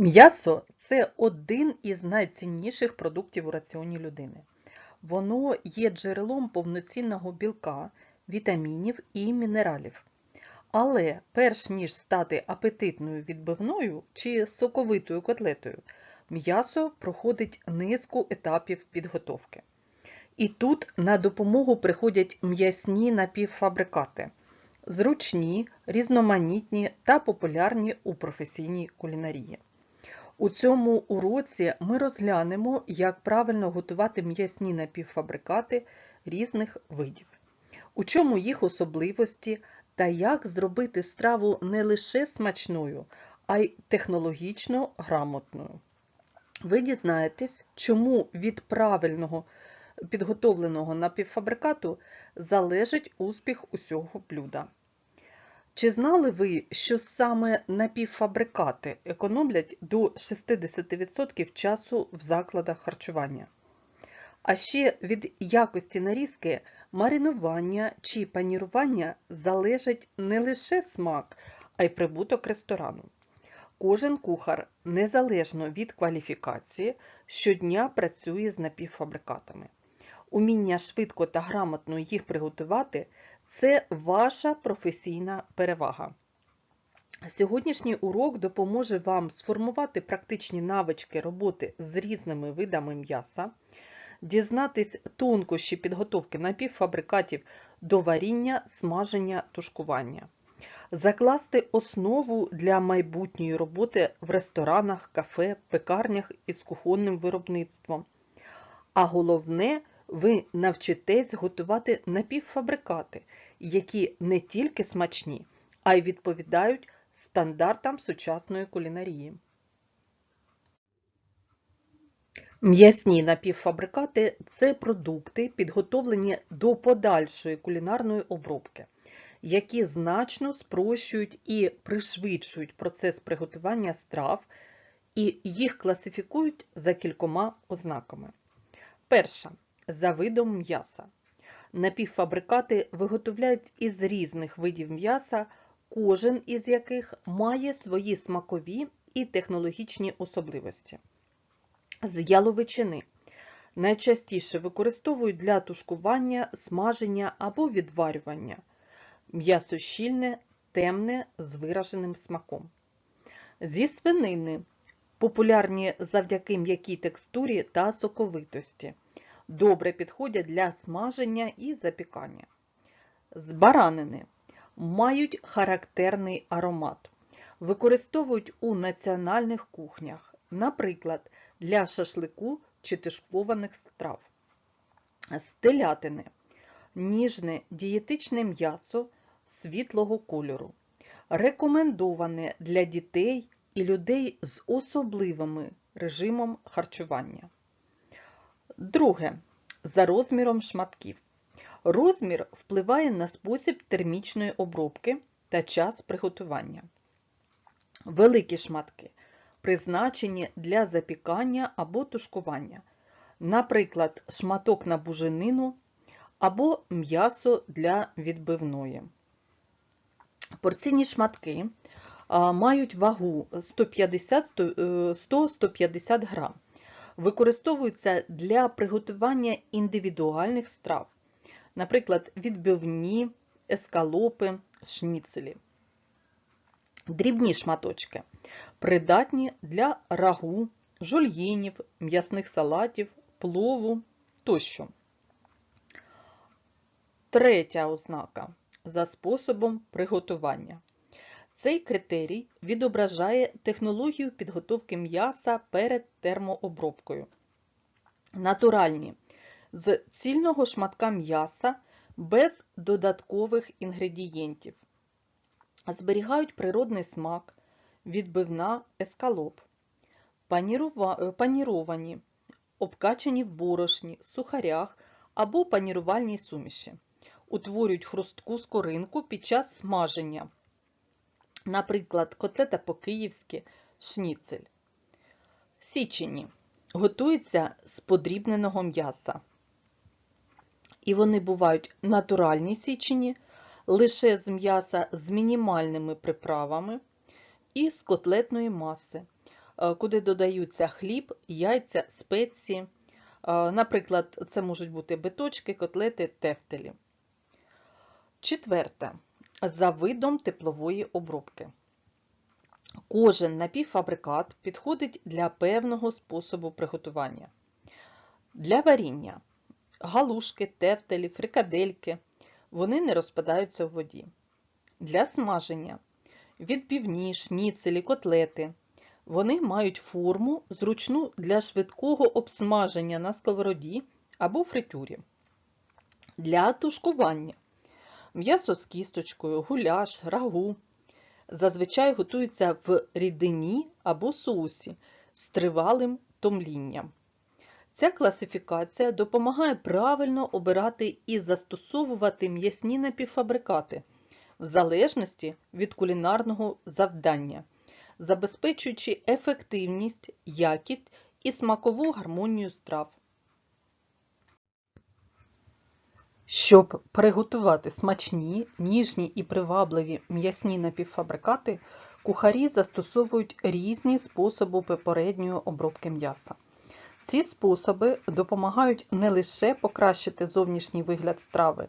М'ясо це один із найцінніших продуктів у раціоні людини. Воно є джерелом повноцінного білка, вітамінів і мінералів. Але перш ніж стати апетитною відбивною чи соковитою котлетою, м'ясо проходить низку етапів підготовки. І тут на допомогу приходять м'ясні напівфабрикати зручні, різноманітні та популярні у професійній кулінарії. У цьому уроці ми розглянемо, як правильно готувати м'ясні напівфабрикати різних видів, у чому їх особливості та як зробити страву не лише смачною, а й технологічно грамотною. Ви дізнаєтесь, чому від правильного підготовленого напівфабрикату залежить успіх усього блюда. Чи знали ви, що саме напівфабрикати економлять до 60% часу в закладах харчування? А ще від якості нарізки, маринування чи панірування залежить не лише смак, а й прибуток ресторану. Кожен кухар, незалежно від кваліфікації, щодня працює з напівфабрикатами. Уміння швидко та грамотно їх приготувати це ваша професійна перевага. Сьогоднішній урок допоможе вам сформувати практичні навички роботи з різними видами м'яса, дізнатись тонкощі підготовки напівфабрикатів до варіння, смаження, тушкування, закласти основу для майбутньої роботи в ресторанах, кафе, пекарнях із кухонним виробництвом. А головне, ви навчитесь готувати напівфабрикати, які не тільки смачні, а й відповідають стандартам сучасної кулінарії. М'ясні напівфабрикати це продукти, підготовлені до подальшої кулінарної обробки, які значно спрощують і пришвидшують процес приготування страв, і їх класифікують за кількома ознаками. Перша за видом м'яса. Напівфабрикати виготовляють із різних видів м'яса, кожен із яких має свої смакові і технологічні особливості. З яловичини найчастіше використовують для тушкування, смаження або відварювання. М'ясо щільне, темне з вираженим смаком. Зі свинини популярні завдяки м'якій текстурі та соковитості добре підходять для смаження і запікання. З баранини мають характерний аромат. Використовують у національних кухнях, наприклад, для шашлику чи тушкованих страв. З телятини ніжне дієтичне м'ясо світлого кольору. Рекомендоване для дітей і людей з особливим режимом харчування. Друге. За розміром шматків. Розмір впливає на спосіб термічної обробки та час приготування. Великі шматки призначені для запікання або тушкування, наприклад, шматок на буженину або м'ясо для відбивної. Порційні шматки мають вагу 100-150 грам використовуються для приготування індивідуальних страв, наприклад, відбивні, ескалопи, шніцелі. Дрібні шматочки придатні для рагу, жульєнів, м'ясних салатів, плову тощо. Третя ознака за способом приготування. Цей критерій відображає технологію підготовки м'яса перед термообробкою. Натуральні з цільного шматка м'яса без додаткових інгредієнтів. Зберігають природний смак, відбивна ескалоп, паніровані, обкачані в борошні, сухарях або панірувальній суміші. Утворюють хрустку скоринку під час смаження. Наприклад, котлета по-київськи, шніцель. Січені готуються з подрібненого м'яса. І вони бувають натуральні січені, лише з м'яса з мінімальними приправами і з котлетної маси. е, куди додаються хліб, яйця, спеції. Е, Наприклад, це можуть бути биточки, котлети, тефтелі. Четверте. За видом теплової обробки. Кожен напівфабрикат підходить для певного способу приготування. Для варіння галушки, тефтелі, фрикадельки вони не розпадаються в воді. Для смаження відбівні, шніцелі, котлети. Вони мають форму, зручну для швидкого обсмаження на сковороді або фритюрі. Для тушкування м'ясо з кісточкою, гуляш, рагу. Зазвичай готується в рідині або соусі з тривалим томлінням. Ця класифікація допомагає правильно обирати і застосовувати м'ясні напівфабрикати в залежності від кулінарного завдання, забезпечуючи ефективність, якість і смакову гармонію страв. Щоб приготувати смачні, ніжні і привабливі м'ясні напівфабрикати, кухарі застосовують різні способи попередньої обробки м'яса. Ці способи допомагають не лише покращити зовнішній вигляд страви,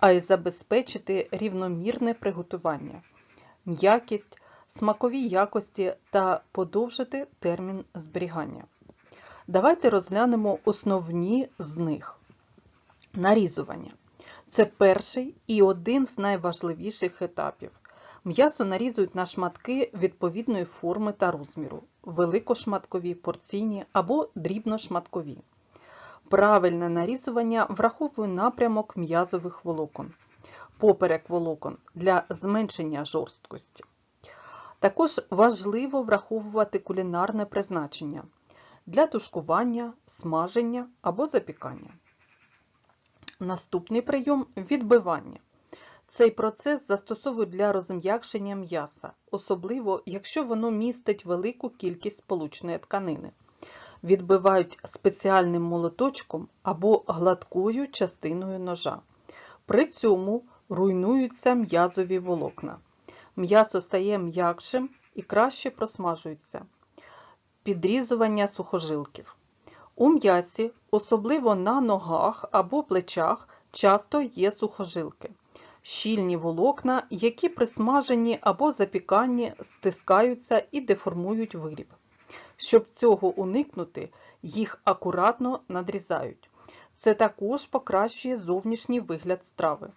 а й забезпечити рівномірне приготування, м'якість, смакові якості та подовжити термін зберігання. Давайте розглянемо основні з них. Нарізування. Це перший і один з найважливіших етапів. М'ясо нарізують на шматки відповідної форми та розміру, великошматкові, порційні або дрібношматкові. Правильне нарізування враховує напрямок м'язових волокон, поперек волокон для зменшення жорсткості. Також важливо враховувати кулінарне призначення для тушкування, смаження або запікання. Наступний прийом відбивання. Цей процес застосовують для розм'якшення м'яса, особливо якщо воно містить велику кількість сполучної тканини. Відбивають спеціальним молоточком або гладкою частиною ножа. При цьому руйнуються м'язові волокна. М'ясо стає м'якшим і краще просмажується. Підрізування сухожилків. У м'ясі, особливо на ногах або плечах, часто є сухожилки. Щільні волокна, які при смаженні або запіканні стискаються і деформують виріб. Щоб цього уникнути, їх акуратно надрізають. Це також покращує зовнішній вигляд страви.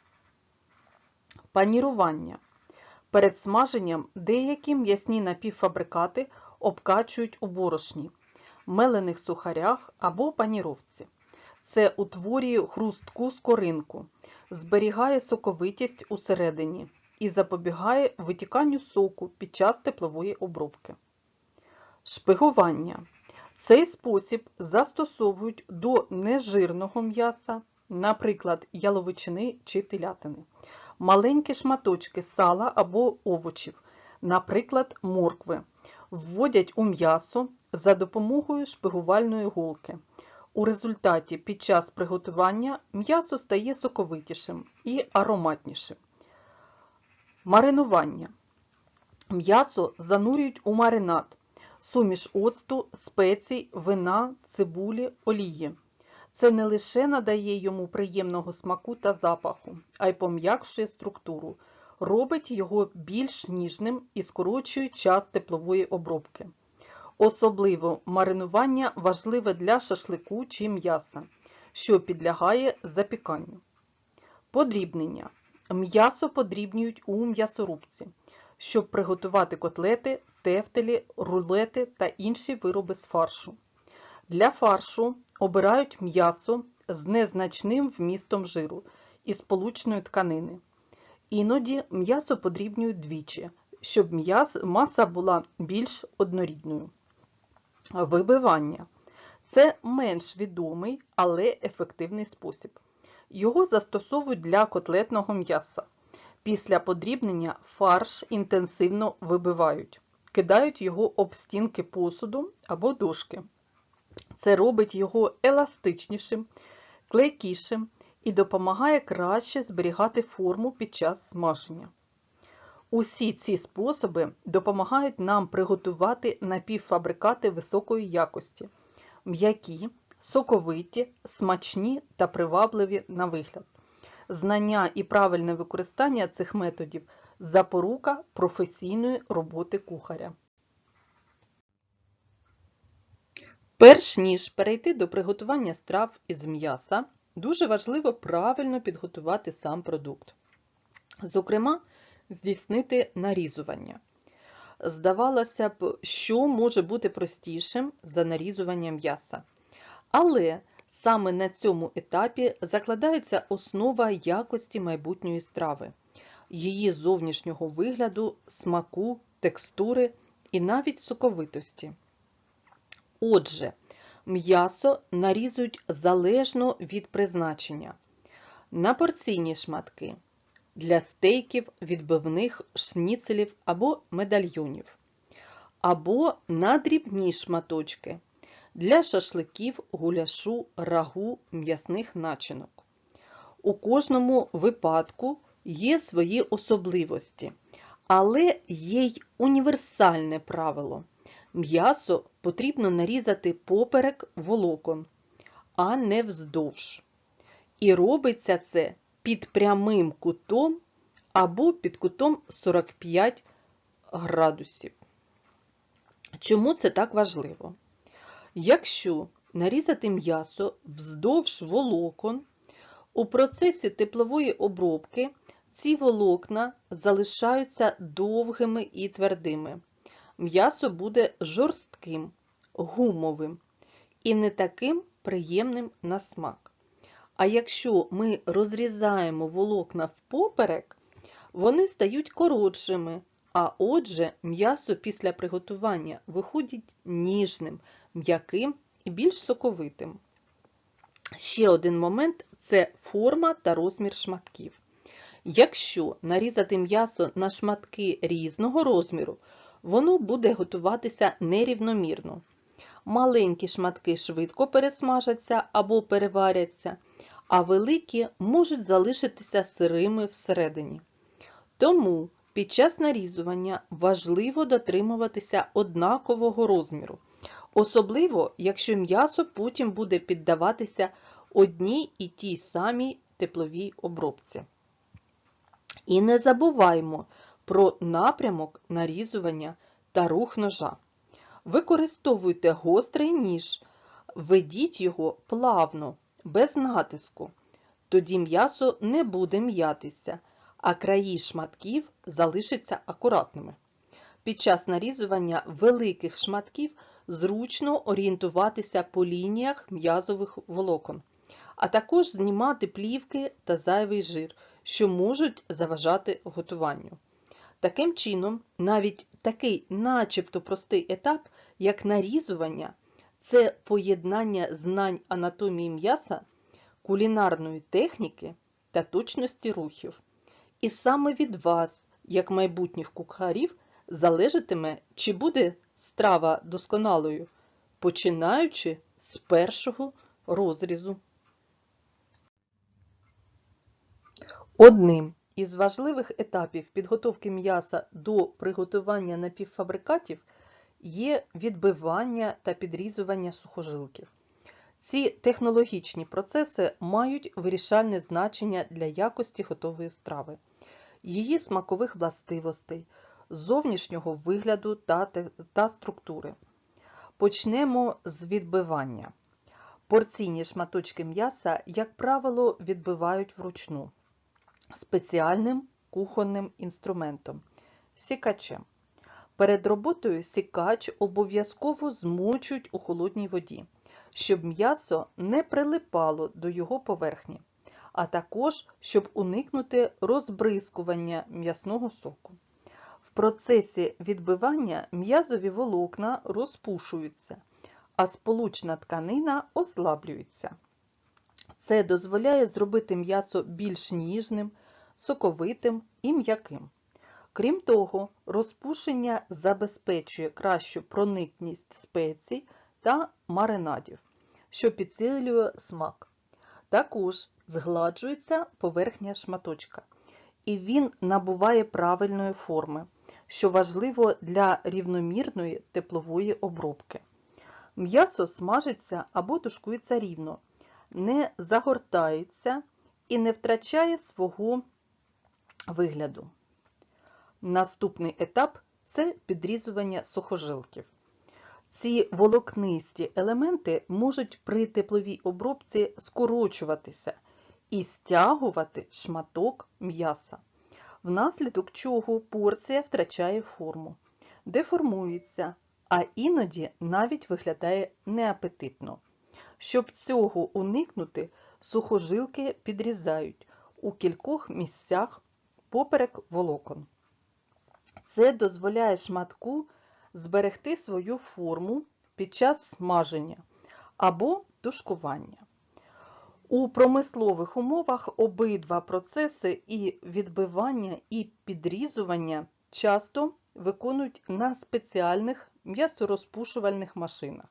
Панірування. Перед смаженням деякі м'ясні напівфабрикати обкачують у борошні, мелених сухарях або паніровці. Це утворює хрустку скоринку, зберігає соковитість усередині і запобігає витіканню соку під час теплової обробки. Шпигування. Цей спосіб застосовують до нежирного м'яса, наприклад, яловичини чи телятини, маленькі шматочки сала або овочів, наприклад, моркви, вводять у м'ясо за допомогою шпигувальної голки. У результаті під час приготування м'ясо стає соковитішим і ароматнішим. Маринування. М'ясо занурюють у маринад, суміш оцту, спецій, вина, цибулі, олії. Це не лише надає йому приємного смаку та запаху, а й пом'якшує структуру, робить його більш ніжним і скорочує час теплової обробки. Особливо маринування важливе для шашлику чи м'яса, що підлягає запіканню. Подрібнення. М'ясо подрібнюють у м'ясорубці, щоб приготувати котлети, тефтелі, рулети та інші вироби з фаршу. Для фаршу обирають м'ясо з незначним вмістом жиру і сполучної тканини. Іноді м'ясо подрібнюють двічі, щоб маса була більш однорідною. Вибивання це менш відомий, але ефективний спосіб. Його застосовують для котлетного м'яса. Після подрібнення фарш інтенсивно вибивають, кидають його об стінки посуду або дошки. Це робить його еластичнішим, клейкішим і допомагає краще зберігати форму під час смаження. Усі ці способи допомагають нам приготувати напівфабрикати високої якості, м'які, соковиті, смачні та привабливі на вигляд. Знання і правильне використання цих методів запорука професійної роботи кухаря. Перш ніж перейти до приготування страв із м'яса, дуже важливо правильно підготувати сам продукт. Зокрема, здійснити нарізування. Здавалося б, що може бути простішим за нарізування м'яса. Але саме на цьому етапі закладається основа якості майбутньої страви, її зовнішнього вигляду, смаку, текстури і навіть соковитості. Отже, м'ясо нарізують залежно від призначення. На порційні шматки для стейків, відбивних, шніцелів або медальйонів, або на дрібні шматочки для шашликів, гуляшу, рагу, м'ясних начинок. У кожному випадку є свої особливості, але є й універсальне правило. М'ясо потрібно нарізати поперек волокон, а не вздовж. І робиться це під прямим кутом або під кутом 45 градусів. Чому це так важливо? Якщо нарізати м'ясо вздовж волокон, у процесі теплової обробки ці волокна залишаються довгими і твердими. М'ясо буде жорстким, гумовим і не таким приємним на смак. А якщо ми розрізаємо волокна впоперек, вони стають коротшими, а отже, м'ясо після приготування виходить ніжним, м'яким і більш соковитим. Ще один момент це форма та розмір шматків. Якщо нарізати м'ясо на шматки різного розміру, воно буде готуватися нерівномірно. Маленькі шматки швидко пересмажаться або переваряться, а великі можуть залишитися сирими всередині. Тому під час нарізування важливо дотримуватися однакового розміру, особливо, якщо м'ясо потім буде піддаватися одній і тій самій тепловій обробці. І не забуваймо про напрямок нарізування та рух ножа. Використовуйте гострий ніж, ведіть його плавно, без натиску. Тоді м'ясо не буде м'ятися, а краї шматків залишаться акуратними. Під час нарізування великих шматків зручно орієнтуватися по лініях м'язових волокон, а також знімати плівки та зайвий жир, що можуть заважати готуванню. Таким чином, навіть такий начебто простий етап, як нарізування, це поєднання знань анатомії м'яса, кулінарної техніки та точності рухів. І саме від вас, як майбутніх кухарів, залежатиме, чи буде страва досконалою, починаючи з першого розрізу. Одним із важливих етапів підготовки м'яса до приготування напівфабрикатів є відбивання та підрізування сухожилків. Ці технологічні процеси мають вирішальне значення для якості готової страви, її смакових властивостей, зовнішнього вигляду та, та структури. Почнемо з відбивання. Порційні шматочки м'яса, як правило, відбивають вручну спеціальним кухонним інструментом сікачем. Перед роботою сікач обов'язково змочують у холодній воді, щоб м'ясо не прилипало до його поверхні, а також щоб уникнути розбризкування м'ясного соку. В процесі відбивання м'язові волокна розпушуються, а сполучна тканина ослаблюється. Це дозволяє зробити м'ясо більш ніжним, соковитим і м'яким. Крім того, розпушення забезпечує кращу проникність спецій та маринадів, що підсилює смак. Також згладжується поверхня шматочка і він набуває правильної форми, що важливо для рівномірної теплової обробки. М'ясо смажиться або тушкується рівно, не загортається і не втрачає свого вигляду. Наступний етап це підрізування сухожилків. Ці волокнисті елементи можуть при тепловій обробці скорочуватися і стягувати шматок м'яса, внаслідок чого порція втрачає форму, деформується, а іноді навіть виглядає неапетитно. Щоб цього уникнути, сухожилки підрізають у кількох місцях поперек волокон. Це дозволяє шматку зберегти свою форму під час смаження або тушкування. У промислових умовах обидва процеси і відбивання, і підрізування часто виконують на спеціальних м'ясорозпушувальних машинах.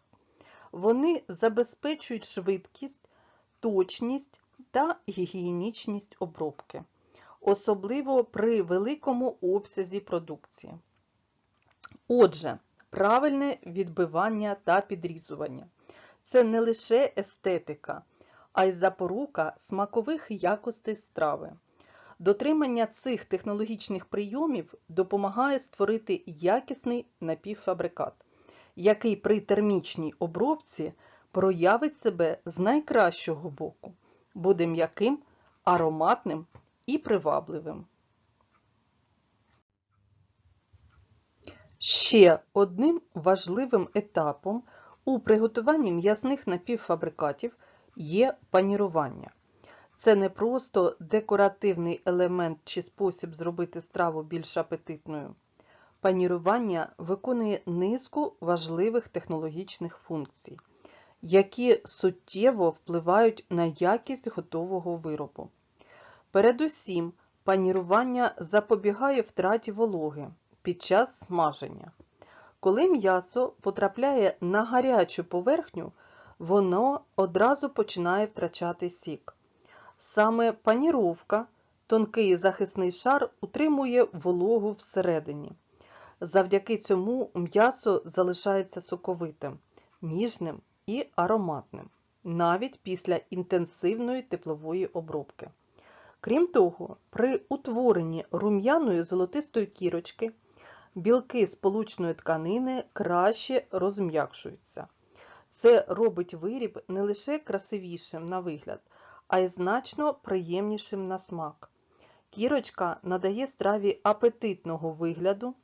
Вони забезпечують швидкість, точність та гігієнічність обробки, особливо при великому обсязі продукції. Отже, правильне відбивання та підрізування це не лише естетика, а й запорука смакових якостей страви. Дотримання цих технологічних прийомів допомагає створити якісний напівфабрикат, який при термічній обробці проявить себе з найкращого боку, буде м'яким, ароматним і привабливим. Ще одним важливим етапом у приготуванні м'ясних напівфабрикатів є панірування. Це не просто декоративний елемент чи спосіб зробити страву більш апетитною. Панірування виконує низку важливих технологічних функцій, які суттєво впливають на якість готового виробу. Передусім, панірування запобігає втраті вологи під час смаження. Коли м'ясо потрапляє на гарячу поверхню, воно одразу починає втрачати сік. Саме паніровка, тонкий захисний шар, утримує вологу всередині. Завдяки цьому м'ясо залишається соковитим, ніжним і ароматним, навіть після інтенсивної теплової обробки. Крім того, при утворенні рум'яної золотистої кірочки білки сполучної тканини краще розм'якшуються. Це робить виріб не лише красивішим на вигляд, а й значно приємнішим на смак. Кірочка надає страві апетитного вигляду,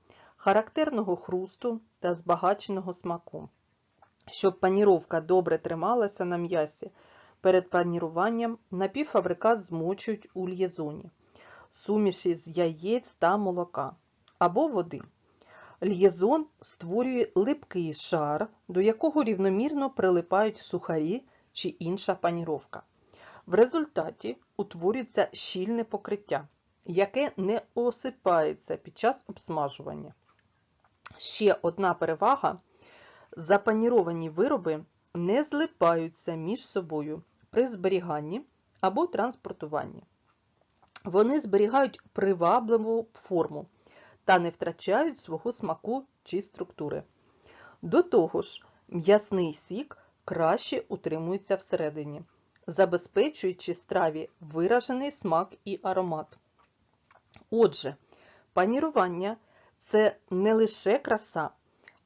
характерного хрусту та збагаченого смаку. Щоб паніровка добре трималася на м'ясі, перед паніруванням напівфабрикат змочують у л'єзоні, суміші з яєць та молока або води. Л'єзон створює липкий шар, до якого рівномірно прилипають сухарі чи інша паніровка. В результаті утворюється щільне покриття, яке не осипається під час обсмажування. Ще одна перевага запаніровані вироби не злипаються між собою при зберіганні або транспортуванні. Вони зберігають привабливу форму та не втрачають свого смаку чи структури. До того ж, м'ясний сік краще утримується всередині, забезпечуючи страві виражений смак і аромат. Отже, панірування це не лише краса,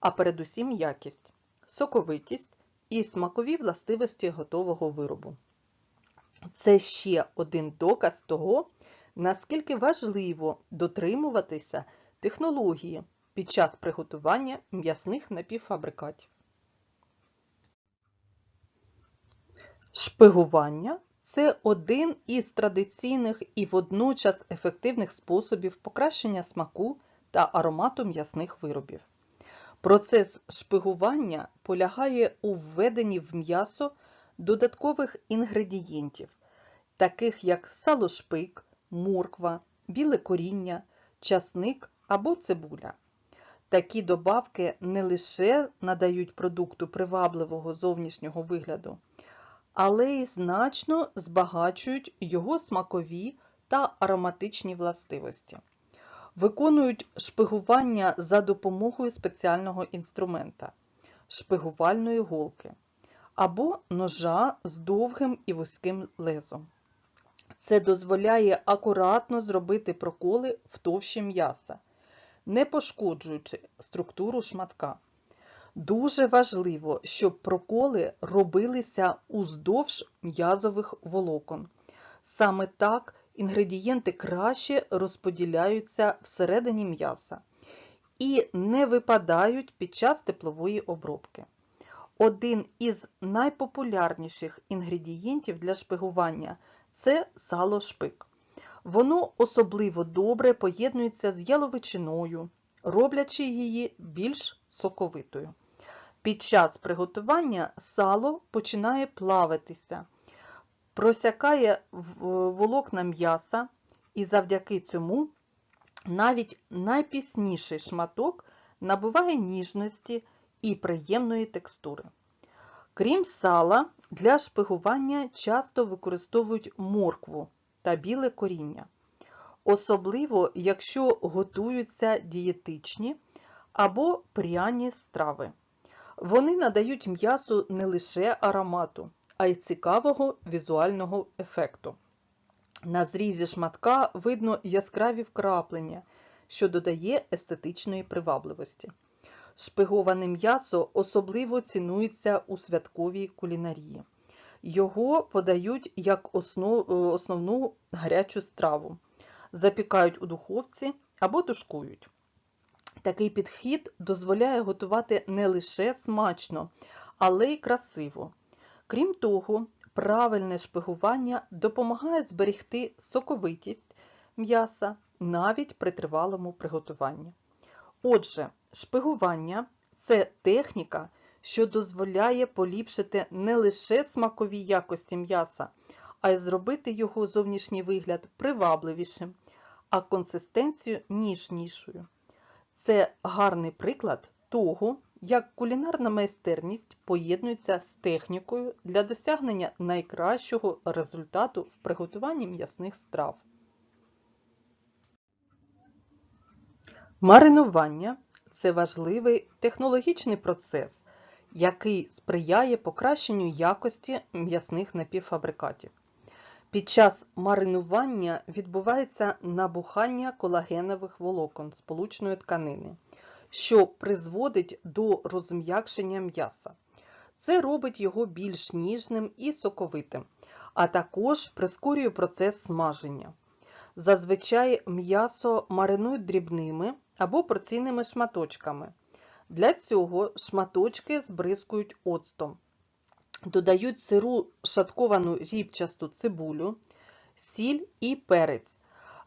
а передусім якість, соковитість і смакові властивості готового виробу. Це ще один доказ того, наскільки важливо дотримуватися технології під час приготування м'ясних напівфабрикатів. Шпигування це один із традиційних і водночас ефективних способів покращення смаку та аромату м'ясних виробів. Процес шпигування полягає у введенні в м'ясо додаткових інгредієнтів, таких як салошпик, морква, біле коріння, часник або цибуля. Такі добавки не лише надають продукту привабливого зовнішнього вигляду, але й значно збагачують його смакові та ароматичні властивості. Виконують шпигування за допомогою спеціального інструмента шпигувальної голки або ножа з довгим і вузьким лезом. Це дозволяє акуратно зробити проколи в товщі м'яса, не пошкоджуючи структуру шматка. Дуже важливо, щоб проколи робилися уздовж м'язових волокон. Саме так інгредієнти краще розподіляються всередині м'яса і не випадають під час теплової обробки. Один із найпопулярніших інгредієнтів для шпигування це сало шпик. Воно особливо добре поєднується з яловичиною, роблячи її більш соковитою. Під час приготування сало починає плавитися, просякає волокна м'яса, і завдяки цьому навіть найпісніший шматок набуває ніжності і приємної текстури. Крім сала, для шпигування часто використовують моркву та біле коріння. Особливо, якщо готуються дієтичні або пряні страви. Вони надають м'ясу не лише аромату, а й цікавого візуального ефекту. На зрізі шматка видно яскраві вкраплення, що додає естетичної привабливості. Шпиговане м'ясо особливо цінується у святковій кулінарії. Його подають як основну гарячу страву, запікають у духовці або тушкують. Такий підхід дозволяє готувати не лише смачно, але й красиво. Крім того, правильне шпигування допомагає зберегти соковитість м'яса навіть при тривалому приготуванні. Отже, шпигування це техніка, що дозволяє поліпшити не лише смакові якості м'яса, а й зробити його зовнішній вигляд привабливішим, а консистенцію ніжнішою. Це гарний приклад того, як кулінарна майстерність поєднується з технікою для досягнення найкращого результату в приготуванні м'ясних страв. Маринування це важливий технологічний процес, який сприяє покращенню якості м'ясних напівфабрикатів. Під час маринування відбувається набухання колагенових волокон сполучної тканини, що призводить до розм'якшення м'яса. Це робить його більш ніжним і соковитим, а також прискорює процес смаження. Зазвичай м'ясо маринують дрібними або порційними шматочками. Для цього шматочки збризкують оцтом. Додають сиру шатковану рібчасту цибулю, сіль і перець.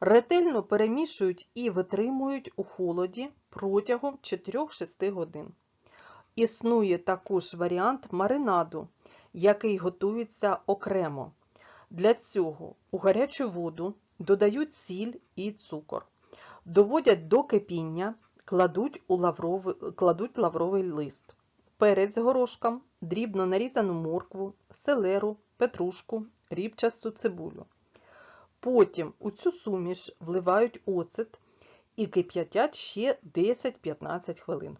Ретельно перемішують і витримують у холоді протягом 4-6 годин. Існує також варіант маринаду, який готується окремо. Для цього у гарячу воду додають сіль і цукор, доводять до кипіння, кладуть, у лавровий, кладуть лавровий лист, перець з горошком, дрібно нарізану моркву, селеру, петрушку, рібчасту цибулю. Потім у цю суміш вливають оцет і кип'ятять ще 10-15 хвилин.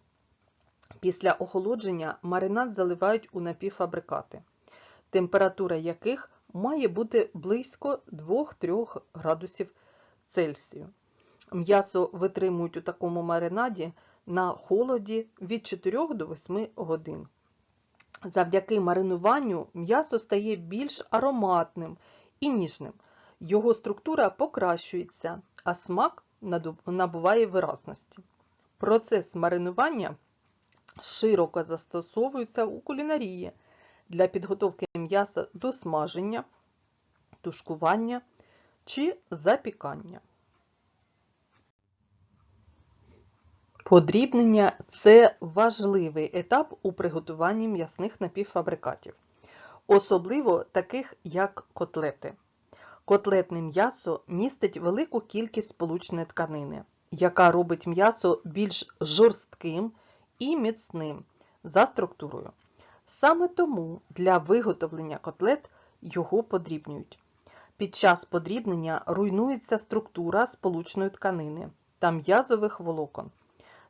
Після охолодження маринад заливають у напівфабрикати, температура яких має бути близько 2-3 градусів Цельсію. М'ясо витримують у такому маринаді на холоді від 4 до 8 годин. Завдяки маринуванню м'ясо стає більш ароматним і ніжним. Його структура покращується, а смак набуває виразності. Процес маринування широко застосовується у кулінарії для підготовки м'яса до смаження, тушкування чи запікання. Подрібнення це важливий етап у приготуванні м'ясних напівфабрикатів, особливо таких як котлети. Котлетне м'ясо містить велику кількість сполучної тканини, яка робить м'ясо більш жорстким і міцним за структурою. Саме тому для виготовлення котлет його подрібнюють. Під час подрібнення руйнується структура сполучної тканини та м'язових волокон.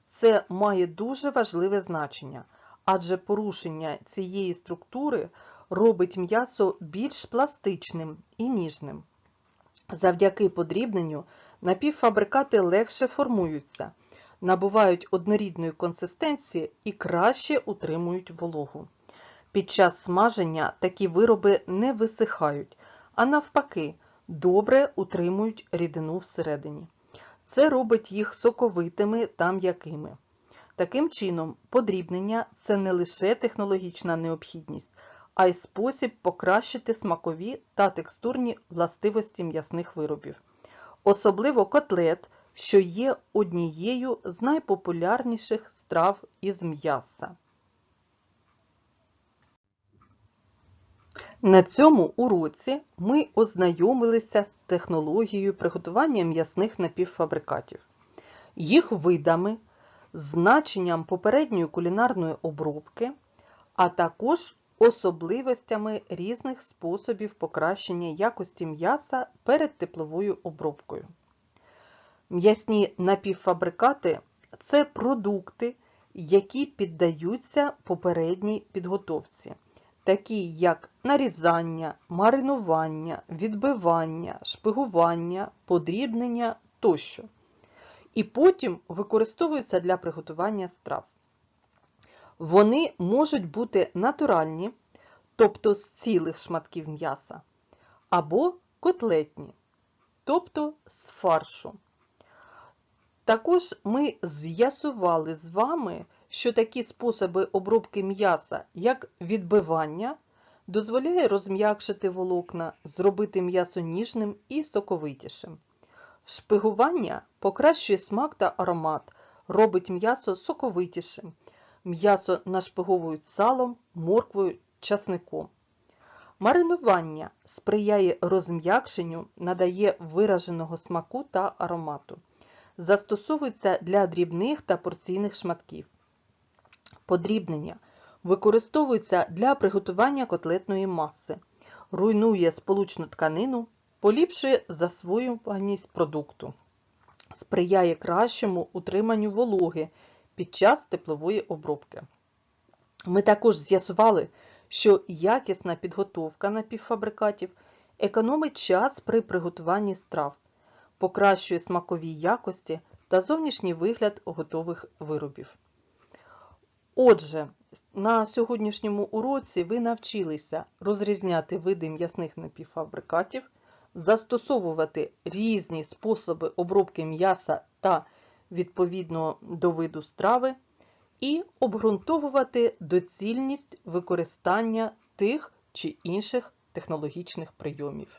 Це має дуже важливе значення, адже порушення цієї структури робить м'ясо більш пластичним і ніжним. Завдяки подрібненню напівфабрикати легше формуються, набувають однорідної консистенції і краще утримують вологу. Під час смаження такі вироби не висихають, а навпаки, добре утримують рідину всередині. Це робить їх соковитими та м'якими. Таким чином, подрібнення це не лише технологічна необхідність, а й спосіб покращити смакові та текстурні властивості м'ясних виробів. Особливо котлет, що є однією з найпопулярніших страв із м'яса. На цьому уроці ми ознайомилися з технологією приготування м'ясних напівфабрикатів, їх видами, значенням попередньої кулінарної обробки, а також особливостями різних способів покращення якості м'яса перед тепловою обробкою. М'ясні напівфабрикати це продукти, які піддаються попередній підготовці такі як нарізання, маринування, відбивання, шпигування, подрібнення тощо. І потім використовуються для приготування страв. Вони можуть бути натуральні, тобто з цілих шматків м'яса, або котлетні, тобто з фаршу. Також ми з'ясували з вами, що такі способи обробки м'яса, як відбивання, дозволяє розм'якшити волокна, зробити м'ясо ніжним і соковитішим. Шпигування покращує смак та аромат, робить м'ясо соковитішим. М'ясо нашпиговують салом, морквою, часником. Маринування сприяє розм'якшенню, надає вираженого смаку та аромату. Застосовується для дрібних та порційних шматків. Подрібнення використовується для приготування котлетної маси, руйнує сполучну тканину, поліпшує засвоюваність продукту, сприяє кращому утриманню вологи під час теплової обробки. Ми також з'ясували, що якісна підготовка напівфабрикатів економить час при приготуванні страв, покращує смакові якості та зовнішній вигляд готових виробів. Отже, на сьогоднішньому уроці ви навчилися розрізняти види м'ясних напівфабрикатів, застосовувати різні способи обробки м'яса та відповідно до виду страви, і обґрунтовувати доцільність використання тих чи інших технологічних прийомів.